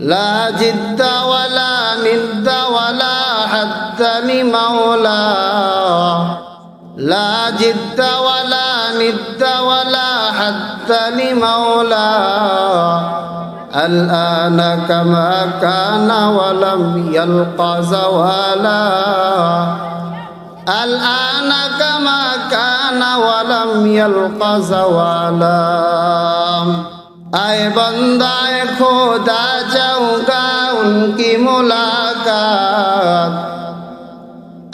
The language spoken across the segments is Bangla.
لا جد ولا ند ولا حد لمولى لا جد ولا ند ولا حد لمولى الآن كما كان ولم يلقى زوالا. الآن كما كان ولم يلقى زوالا. আয় বন্দায় খোদা যাও গাউনকি মোলাকাত।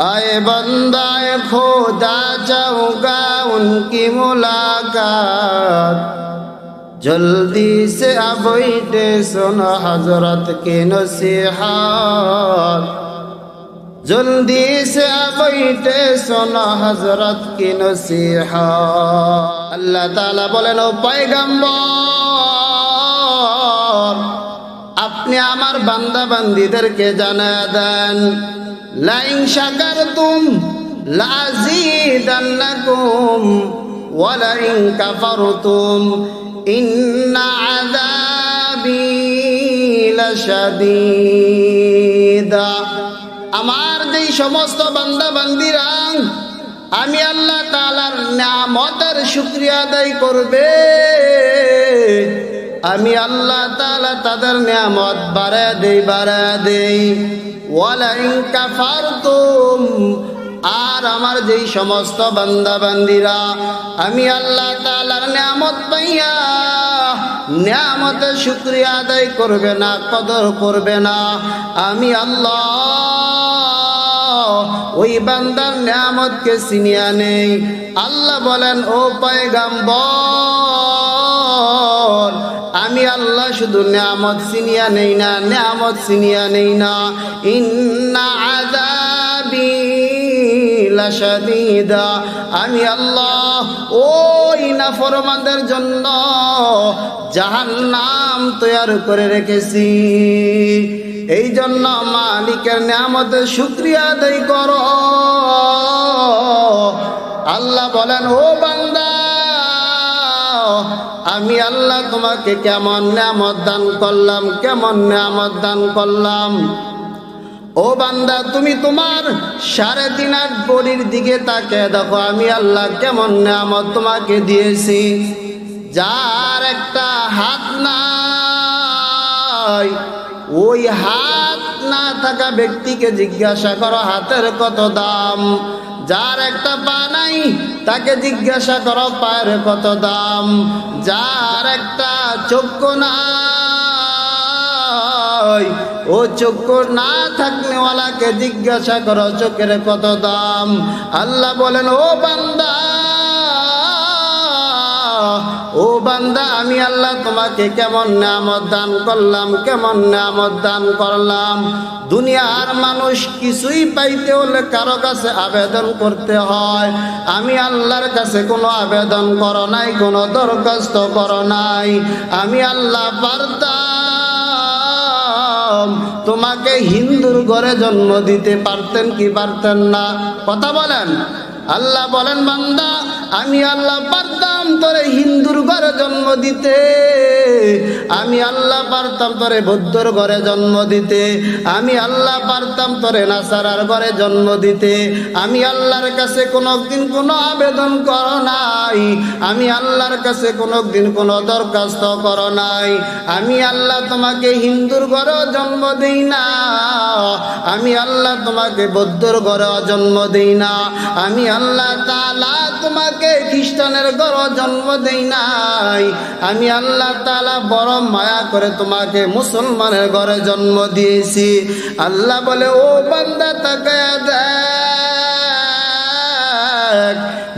আয় বন্দায় খোদা যাও গাউনকি মোলাকাত। জলদি সে আবৈটে সোন হজরত কে নসিহাত। জলদি সে আবৈটে সোন হজরত কে নসিহাত। আল্লাহ তালা বলেন, ও পায়গাম্বর! আপনি আমার বান্দা বান্দিদেরকে জানা দেন। লাইন শাকার তুম লাজিদান্নাকুম ওয়ালাইন কাফারতুম। ইন্না আযাবি লাশাদীদা। আমার যেই সমস্ত বান্দা বান্দিরা আমি আল্লাহ তাআলার নামতের শুকরিয়া আদায় করবে। আমি আল্লাহ তালা তাদের নিয়ামত বাড়া দেই বাড়া দেই। ওয়ালাইন কাফারতুম, আর আমার যেই সমস্ত বান্দা বান্দিরা আমি আল্লাহ তাআলার নিয়ামত পাইয়া নিয়ামতের শুকরিয়া আদায় করবে না, কদর করবে না। আমি আল্লাহ ওই বান্দার নিয়ামতকে চিনিয়া নেই। আল্লাহ বলেন, ও পয়গাম্বর আমি আল্লাহ শুধু নিয়ামত চিনিয়া নেই না, নিয়ামত চিনিয়া নেই না। ইন্না আযাবি লাশাদীদা। আমি আল্লাহ ওই নাফরমানদের জন্য জাহান্নাম তৈরি করে রেখেছি। এই জন্য মালিকের নিয়ামতের শুক্রিয়া আদায় করো। আল্লাহ বলেন, ও বান্দা আমি আল্লাহ তোমাকে কেমন নামত দান করলাম, কেমন নামত দান করলাম? ও বান্দা, তুমি তোমার সাড়ে তিন আট বড়ির দিকে তাকে দেখো, আমি আল্লাহ কেমন নামত তোমাকে দিয়েছি। যার একটা হাত নাই, ওই হাত না থাকা ব্যক্তিকে জিজ্ঞাসা করো, হাতের কত দাম? যার একটা পা নাই, তাকে জিজ্ঞাসা করো, পায়ের কত দাম? যার একটা চক্ষু নাই, ও চক্ষু না থাকলেওয়ালাকে জিজ্ঞাসা করো, চোখের কত দাম? আল্লাহ বলেন, ও বান্দা ও বান্দা, আমি আল্লাহ তোমাকে কেমন নামত দান করলাম, কেমন নামত দান করলাম। দুনিয়ার মানুষ কিছুই পাইতে হলে কারও কাছে আবেদন করতে হয়। আমি আল্লাহর কাছে কোনো আবেদন করো নাই, কোনো দরখাস্ত করো নাই। আমি আল্লাহ পারতাম। তোমাকে হিন্দুর ঘরে জন্ম দিতে পারতেন কি পারতেন না? কথা বলেন। আল্লাহ বলেন, বান্দা আমি আল্লাহ পারতাম তোরে হিন্দুর ঘরে জন্ম দিতে। আমি আল্লাহ পারতাম তোরে বৌদ্ধর ঘরে জন্ম দিতে। আমি আল্লাহ পারতাম তোরে নাসারার ঘরে জন্ম দিতে। আমি আল্লাহর কাছে কোনো দিন কোনো আবেদন করো নাই। আমি আল্লাহর কাছে কোনো দিন কোনো দরখাস্ত করো নাই। আমি আল্লাহ তোমাকে হিন্দুর ঘরেও জন্ম দিই না। আমি আল্লাহ তোমাকে বৌদ্ধর ঘরেও জন্ম দিই না। আমি আল্লাহ তালা তোমাকে খ্রিস্টানের ঘর জন্ম দেই নাই। আমি আল্লাহ তালা বড় মায়া করে তোমাকে মুসলমানের ঘরে জন্ম দিয়েছি। আল্লাহ বলে, ও বান্দা তাকে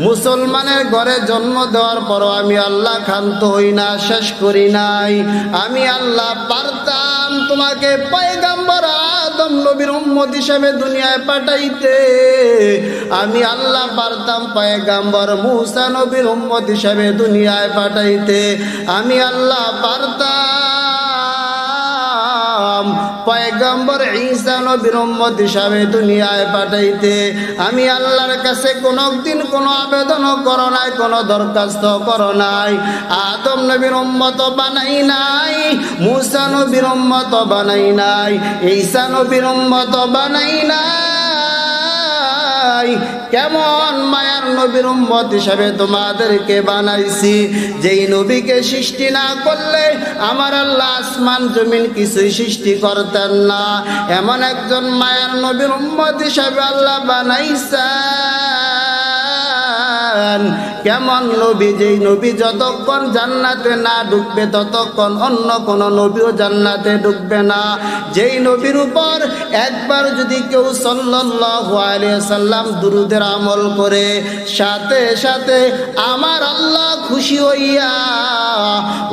মুসলমানের ঘরে জন্ম দেওয়ার পর আমি আল্লাহ খান্ত হই না, শেষ করি নাই। আমি আল্লাহ পারতাম তোমাকে পয়গাম্বর আদম নবীর উম্মত হিসেবে দুনিয়ায় পাঠাইতে। আমি আল্লাহ পারতাম পয়গাম্বর মুসা নবীর উম্মত হিসেবে দুনিয়ায় পাঠাইতে। আমি আল্লাহ পারতাম পয়গম্বর ঈসা নবীর উম্মত হিসাবে দুনিয়ায় পাঠাইতে। আমি আল্লাহর কাছে কোনো দিন কোনো আবেদন করো নাই, কোনো দরখাস্ত করো নাই। আদম নবীর উম্মত বানাই নাই, মুসা নবীর উম্মত বানাই নাই, ঈসা নবীর উম্মত বানাই নাই। কেমন মায়ার নবীর উম্মত হিসাবে তোমাদেরকে বানাইছি। যেই নবীকে সৃষ্টি না করলে আমার আল্লাহ আসমান জমিন কিছুই সৃষ্টি করতেন না। এমন একজন মায়ার নবীর উম্মত হিসাবে আল্লাহ বানাইছেন কেমন নবী? যেই নবী যতক্ষণ জান্নাতে না ঢুকবে, ততক্ষণ অন্য কোন নবীও জান্নাতে ঢুকবে না। যেই নবীর উপর একবার যদি কেউ সাল্লাল্লাহু আলাইহি সাল্লাম দুরুদের আমল করে, সাথে সাথে আমার আল্লাহ খুশি হইয়া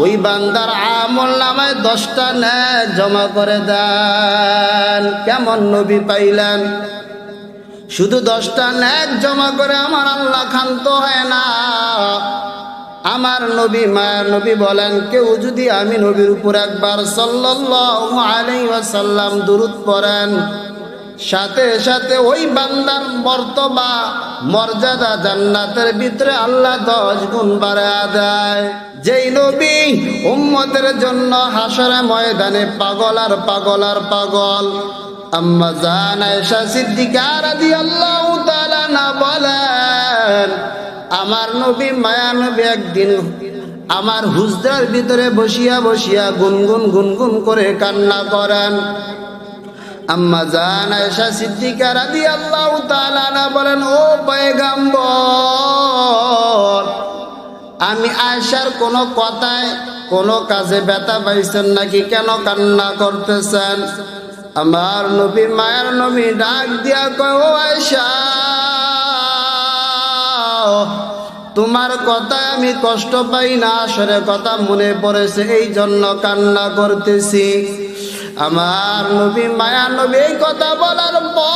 ওই বান্দার আমল নামায় দশটা ন্যায় জমা করে দেন। কেমন নবী পাইলেন? শুধু দশটা ন্যাক জমা করে আমার আল্লাহ ক্ষান্ত হয় না। আমার নবী মায়ের নবী বলেন, কেউ যদি আমি নবীর উপর একবার ওয়াসাল্লাম দুরুদ পড়েন, সাথে সাথে ওই বান্দার মর্তবা, মর্যাদা জান্নাতের ভিতরে আল্লাহ দশ গুণ বাড়া দেয়। যেই নবী উম্মতের জন্য হাসরে ময়দানে পাগল আর পাগল আর পাগল না বলেন, আমার নবী মায়া নবী একদিন আমার হুজরার ভিতরে বসিয়া বসিয়া গুনগুন গুনগুন করে কান্না করেন। না বলেন, ও আমি আয়েশার কোনো কথায় কোনো কাজে ব্যথা পাইছেন নাকি? কেন কান্না করতেছেন? আমার নবী, মায়ের নবী ডাক দিয়া কয় আয়সা তোমার কথায় আমি কষ্ট পাই না আসলে কথা মনে পড়েছে এই জন্য কান্না করতেছি। আমার নবী মায়া নবী কথা বলার পর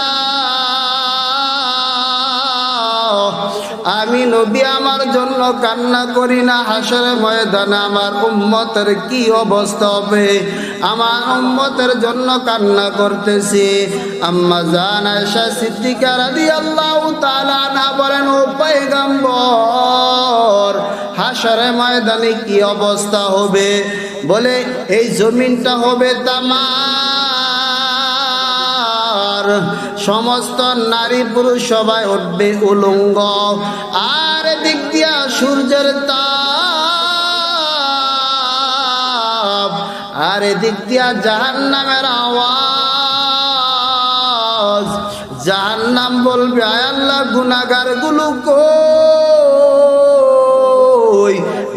আমি নবী আমার জন্য কান্না করি না, হাসরে ময়দানে আমার উম্মতের কি অবস্থা হবে? আমার উম্মতের জন্য কান্না করতেছি। আম্মা জান আয়েশা সিদ্দিকা রাদিয়াল্লাহু তাআলা না বলেন, ও পয়গম্বর, হাসরে ময়দানে কি অবস্থা হবে? বলে, এই জমিনটা হবে তামা আর সমস্ত নারী পুরুষ সবাই উঠবে উলঙ্গ। আর দিক দিয়া সূর্যের তাপ, আর দিক দিয়া জাহান নামের আওয়াজ। জাহান নাম বলবে আয়াল্লা গুনাগারগুলো কই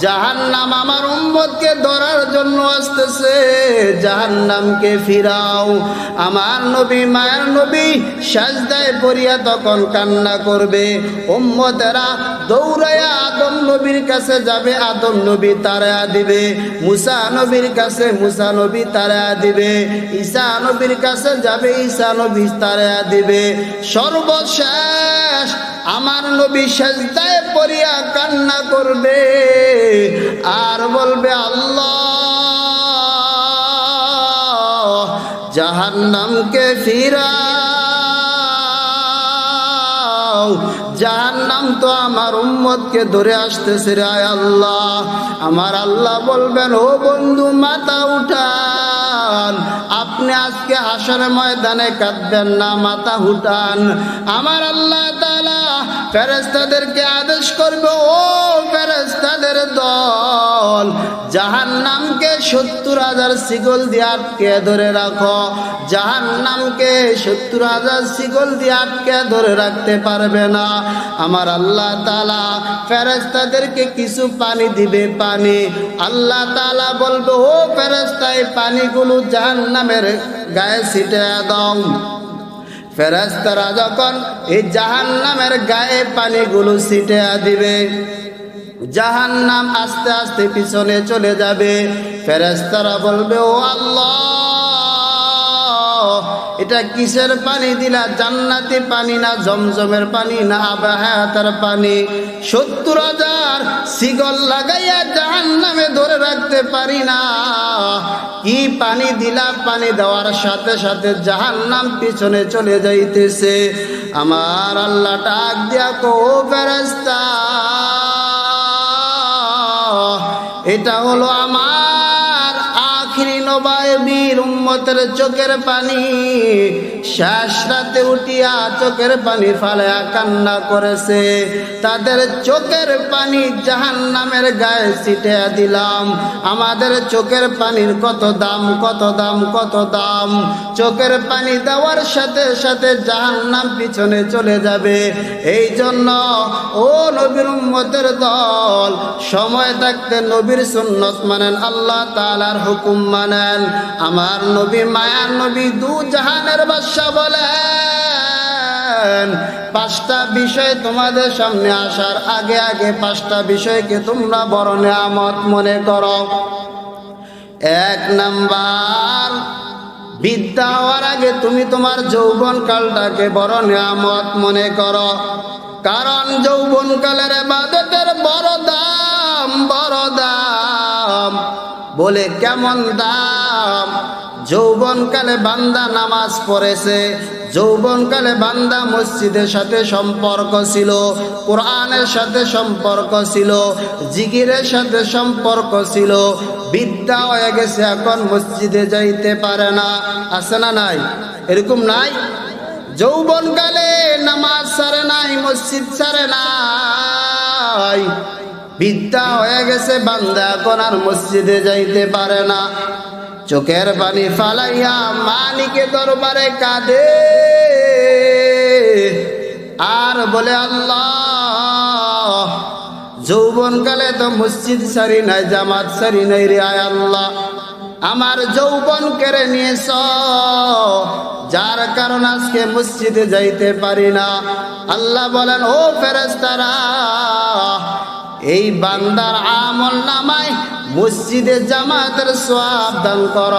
জাহান নাম আমার উম্মতকে ধরার জন্য আসতেছে। জাহান নামকে ফিরাও। আমার নবী, মায়ের নবী সাজদায় পড়িয়া তখন কান্না করবে। উম্মতেরা দৌড়াইয়া আদম নবীর কাছে যাবে, আদম নবী তারা দিবে। মুসা নবীর কাছে, মুসা নবী তারা দিবে। ঈসা নবীর কাছে যাবে, ঈসা নবী তারা দিবে। সর্বশেষ আমার নবী সেজদায় পড়িয়া কান্না করবে আর বলবে, আল্লাহ জাহান্নামকে ফিরাও। জাহান্নাম তো আমার উম্মতকে ধরে আসতেছে রে, আয় আল্লাহ। আমার আল্লাহ বলবেন, ও বন্ধু, মাথা উঠান। আপনি আজকে হাসর ময়দানে কাঁদবেন না, মাথা উঠান। আমার আল্লাহ তাআলা ফেরেস্তাদেরকে আদেশ করবে, ও ফেরেস্তাদের দল জাহান নামকে সত্তর হাজার শিকল দিয়ে আটকে ধরে রাখো। জাহান নামকে সত্তর হাজার শিকল দিয়ে আটকে ধরে রাখতে পারবে না। আমার আল্লাহ তালা ফেরেস্তাদেরকে কিছু পানি দিবে, পানি। আল্লাহ তালা বলবে, ও ফেরেস্তায় পানিগুলো জাহান নামের গায়ে ছিটে দাও। ফেরাস্তারা যখন এই জাহান নামের গায়ে পানিগুলো ছিটে দিবে জাহান নাম আস্তে আস্তে পিছনে চলে যাবে। ফেরাস্তারা বলবে, ও আল্লাহ! এটা কিসের পানি দিলা? জান্নাতি পানি না জমজমের পানি না আবাহাতার পানি? সত্তর হাজার সিগল লাগাইয়া জাহান নামে ধরে রাখতে পারি না। কি পানি দিলা? পানি দেওয়ার সাথে সাথে জাহান নাম পিছনে চলে যাইতেছে। আমার আল্লাহ ডাক দিয়া কো ফেরস্তা এটা হলো আমার নবায়বীর উম্মতের চোখের পানি। শেষ রাতে উঠিয়া চোখের পানি ফালায়া কান্না করেছে। তাদের চোখের পানি জাহান নামের গায়ে ছিটে দিলাম। আমাদের চোখের পানির কত দাম কত দাম কত দাম। চোখের পানি দেওয়ার সাথে সাথে জাহান নাম পিছনে চলে যাবে। এই জন্য ও নবীর উম্মতের দল, সময় থাকতে নবীর সুন্নত মানেন আল্লাহ তালার হুকুম মানেন। আমার নবী মায়ার নবী দু জাহানের বাদশা বলেন, পাঁচটা বিষয় তোমাদের সামনে আসার আগে আগে পাঁচটা বিষয়কে তোমরা বড় নেয়ামত মনে করো। এক নাম্বার, বিদ্যা হওয়ার আগে তুমি তোমার যৌবন কালটাকে বড় নিয়ামত মনে করো। কারণ যৌবন কালের বাদতের বড় দাম বড় দাম। বলে, কেমন দাম? যৌবনকালে বান্দা নামাজ পড়েছে। যৌবনকালে বান্দা মসজিদের সাথে সম্পর্ক ছিল, কোরআনের সাথে সম্পর্ক ছিল জিগিরের সাথে সম্পর্ক ছিল। বিদ্যা হয়ে গেছে, এখন মসজিদে যাইতে পারে না। আছে না নাই? এরকম নাই? যৌবনকালে নামাজ সারে নাই, মসজিদ সারে নাই। বিদ্যা হয়ে গেছে, বান্দা এখন আর মসজিদে যাইতে পারে না। চোখের পানি ফালাইয়া মালিকে দরবারে কাঁদে। আর বলে, আল্লাহ, যৌবনকালে তো মসজিদ সারি নাই, জামাত সারি নাই রে, আয় আল্লাহ। আমার যৌবন কেড়ে নিয়েছ, যার কারণ আজকে মসজিদে যাইতে পারি না। আল্লাহ বলেন, ও ফেরেস্তারা এই বান্দার আমল নামায় মসজিদে জামাতের সব দান কর।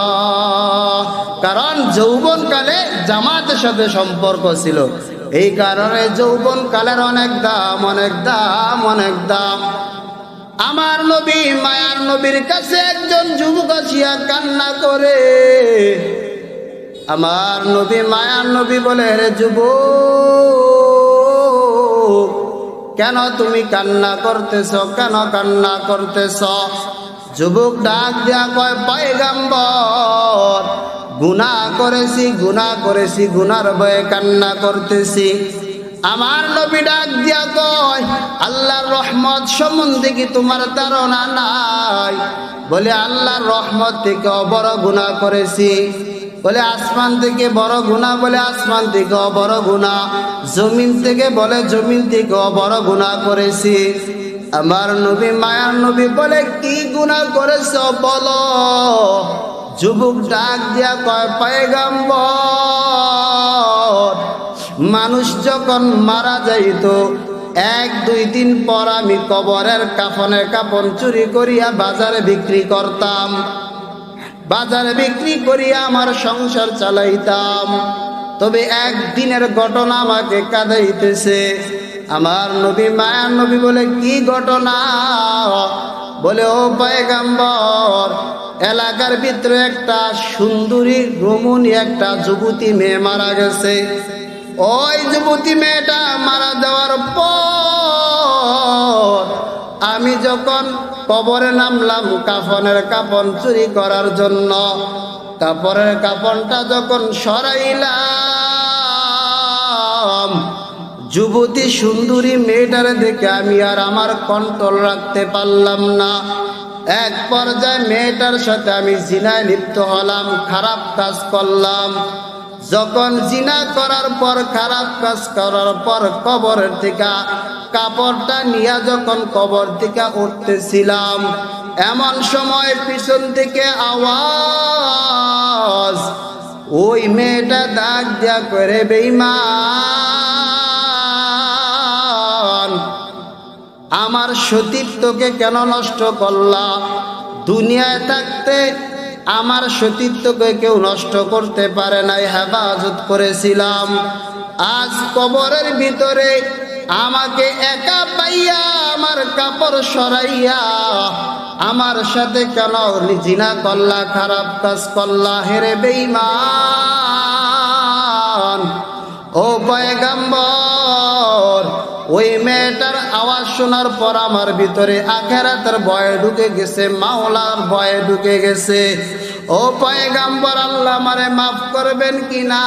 কারণ যৌবনকালে জামাতের সাথে সম্পর্ক ছিল। এই কারণে যৌবন কালের অনেক দাম অনেক দাম অনেক দাম। আমার নবী মায়ার নবীর কাছে একজন যুবক আসিয়া কান্না করে। আমার নবী মায়ার নবী বলে, রে যুবক কেন তুমি কান্না করতেছ? কেন কান্না করতেছ? যুবক ডাক দিয়া কয়, পায়গাম্বর গুণা করেছি গুণা করেছি, গুনার ভয়ে কান্না করতেছি। আমার নবী ডাক দিয়া কয়, আল্লাহর রহমত সম্বন্ধে কি তোমার ধারণা নাই? বলে, আল্লাহর রহমত থেকে বড় গুণা করেছি। বলে আসমান থেকে বড় গুণা বলে আসমান থেকে বড় গুণা। জমিন থেকে বলে জমিন থেকে বড় গুণা করেছি। আমার নবী, মায়ার নবী বলে, কি গুণা করেছ বলো? যুবক ডাক দিয়া কয়, পায়গাম্বর, মানুষ যখন মারা যাইত, এক, দুই দিন পর আমি কবরের কাফনের কাপন চুরি করিয়া বাজারে বিক্রি করতাম। বাজারে বিক্রি করিয়া আমার সংসার চালাইতাম। তবে একদিনের ঘটনা আমাকে কাঁদাইতেছে। আমার নবী মায়ার নবী বলে, কি ঘটনা? বলে, ও পায়গাম্বর, এলাকার ভিতরে একটা সুন্দরী, রমণী একটা যুবতী মেয়ে মারা গেছে। ওই যুবতী মেয়েটা মারা যাওয়ার পর আমি যখন কবরে নামলাম কাফনের কাপন চুরি করার জন্য। কাপড়ের কাপনটা যখন সরাইলাম, যুবতী সুন্দরী মেয়েটারে দেখে আমি আর আমার কন্ট্রোল রাখতে পারলাম না। এক পর্যায়ে মেয়েটার সাথে আমি জিনায় লিপ্ত হলাম, খারাপ কাজ করলাম। যখন জিনা করার পর, খারাপ কাজ করার পর কবরের থেকে কাপড়টা নিয়ে যখন কবর থেকে উঠতেছিলাম, এমন সময় পিছন থেকে আওয়াজ, ওই মেয়েটা দাগ দিয়া করে বেইমান আমার সতীত্বকে কেন নষ্ট করলা? দুনিয়ায় থাকতে আমার সতীত্বকে কেউ নষ্ট করতে পারে নাই, হেফাজত করেছিলাম। আজ কবরের ভিতরে আমাকে একা পাইয়া আমার কাপড় সরাইয়া আমার সাথে কেন জিনা করলা, খারাপ কাজ করলা হেরে বেইমান ও পয়গাম্বর, ওই মেয়েটার আওয়াজ শোনার পর আমার ভিতরে আখেরাতের ভয়ে ঢুকে গেছে, মাওলার ভয়ে ঢুকে গেছে। ও পয়গাম্বর, আল্লাহ আমারে মাফ করবেন কিনা?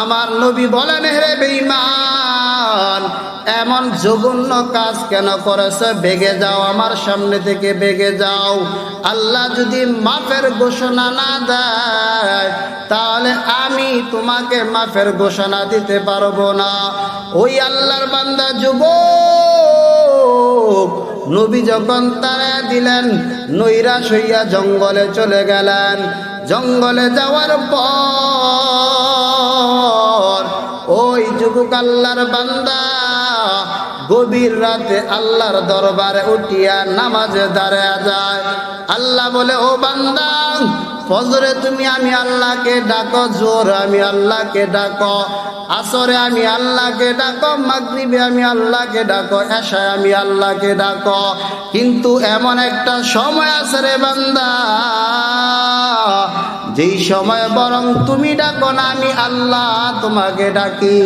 আমার নবী বলেন হেরে বেঈমান এমন জঘন্য কাজ কেন করেছে? বেগে যাও, আমার সামনে থেকে বেগে যাও। আল্লাহ যদি মাফের ঘোষণা না দেয়, তাহলে আমি তোমাকে মাফের ঘোষণা দিতে পারব না। ওই আল্লাহর বান্দা যুবক, নবী যখন তারা দিলেন, নৈরাশ হইয়া জঙ্গলে চলে গেলেন। জঙ্গলে যাওয়ার পর ওই যুবক আল্লাহর বান্দা, গভীর রাতে আল্লাহর দরবারে উঠিয়া নামাজে দাঁড়ায় যায়। আল্লাহ বলে, ও বান্দা, ফজরে তুমি আমি আল্লাহকে ডাকো জোর আমি আল্লাহকে ডাকো, আসরে আমি আল্লাহকে ডাকো, মাগরিবে আমি আল্লাহকে ডাকো, এশায় আমি আল্লাহকে ডাকো। কিন্তু এমন একটা সময় আছে রে বান্দা যেই সময় বরং তুমি ডাকো না, আমি আল্লাহ তোমাকে ডাকি।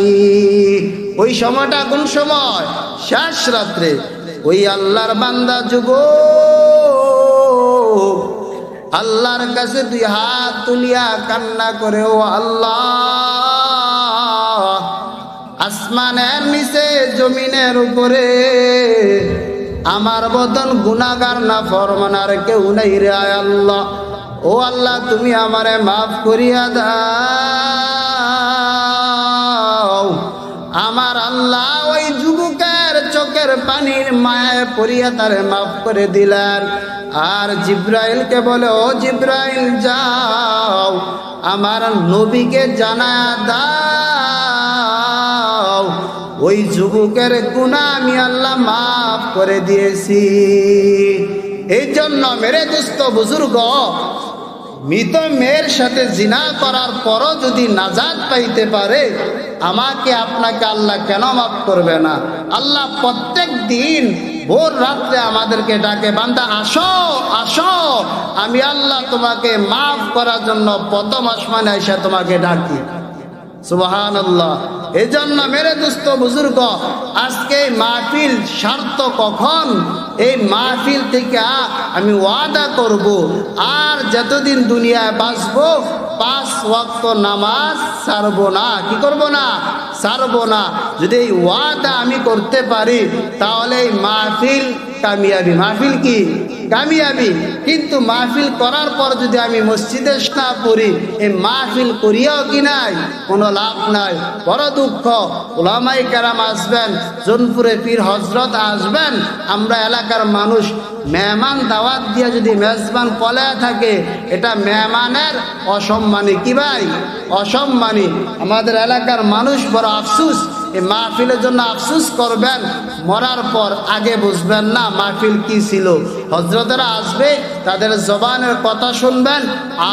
ওই সময়টা কোন সময়? শেষ রাত্রে। ওই আল্লাহর বান্দা যুগ আল্লাহর কাছে তুই হাত তুলিয়া কান্না করে, ও আল্লাহ, আসমানের নিচে, জমিনের উপরে, আমার বদন গুনাগার না, ফরমানার কেউ নেই রে আল্লাহ। ও আল্লাহ, তুমি আমারে মাফ করিয়া দাও। আমার আল্লাহ ওই যুবকের চোখের পানির মায়ে পড়িয়া তারে মাফ করে দিলেন। আর জিব্রাইলকে বলে, ও জিব্রাইল, যাও, আমার নবীকে জানা দাও। ওই যুবকের গুণা আমি আল্লাহ মাফ করে দিয়েছি। এই জন্য মেরে দুস্থ বুজুর্গ মৃত মেয়ের সাথে জিনা করার পরও যদি নাজাদ পাইতে পারে, আমাকে আপনাকে আল্লাহ কেন মাফ করবে না? আল্লাহ প্রত্যেক দিন ভোর রাত্রে আমাদেরকে ডাকে, বান্দা, আসো আসো। আমি আল্লাহ তোমাকে মাফ করার জন্য প্রথম আসমানে এসে তোমাকে ডাকি। আজকে স্বার্থ কখন? এই থেকে আমি ওয়াদা করব, আর যতদিন দুনিয়ায় বাঁচবো, পাঁচ ওয়াক্ত নামাজ ছাড়বো না। কি করব না? ছাড়বো না। যদি ওয়াদা আমি করতে পারি, তাহলে এই মাহফিল কামিয়াবি। মাহফিল কি? কামিয়াবি। কিন্তু মাহফিল করার পর যদি আমি মসজিদে না পড়ি এই মাহফিল করিয়াও কি নাই? কোনো লাভ নাই। বড় দুঃখ। ওলামাই কারাম আসবেন, জোনপুরে পীর হজরত আসবেন, আমরা এলাকার মানুষ মেহমান দাওয়াত দিয়ে যদি মেজবান পলায় থাকে, এটা মেহমানের অসম্মানী কি ভাই? অসম্মানী। আমাদের এলাকার মানুষ বড় আফসুস। এই মাহফিলের জন্য আফসুস করবেন, মরার পর আগে বুঝবেন না মাহফিল কি ছিল। হজরতেরা আসবে, তাদের জবানের কথা শুনবেন,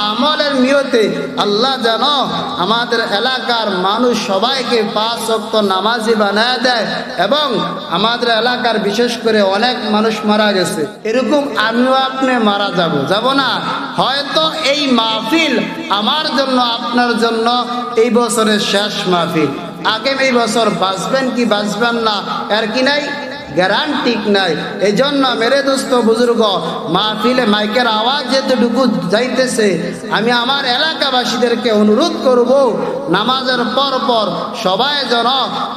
আমলের নিয়তে আল্লাহ যেন আমাদের এলাকার মানুষ সবাইকে পাঁচ অক্ত নামাজি বানায় দেয় এবং আমাদের এলাকার বিশেষ করে অনেক মানুষ মারা গেছে। এরকম আমিও আপনি মারা যাব যাব না। হয়তো এই মাহফিল আমার জন্য, আপনার জন্য এই বছরের শেষ মাহফিল। আগামী বছর বাঁচবেন কি বাঁচবেন না, এর কি নাই? গ্যারান্টিক নাই? এই জন্য মেরে দোস্ত বুজুর্গ, মাহফিলে মাইকের আওয়াজ যেতেটুকু যাইতেছে, আমি আমার এলাকাবাসীদেরকে অনুরোধ করব, নামাজের পর পর সবাই যেন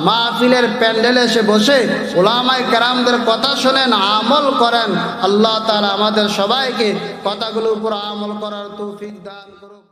মাহফিলের প্যান্ডেলে এসে বসে ওলামাই কেরামদের কথা শোনেন, আমল করেন। আল্লাহ তালা আমাদের সবাইকে কথাগুলোর উপর আমল করার তৌফিক দান করুন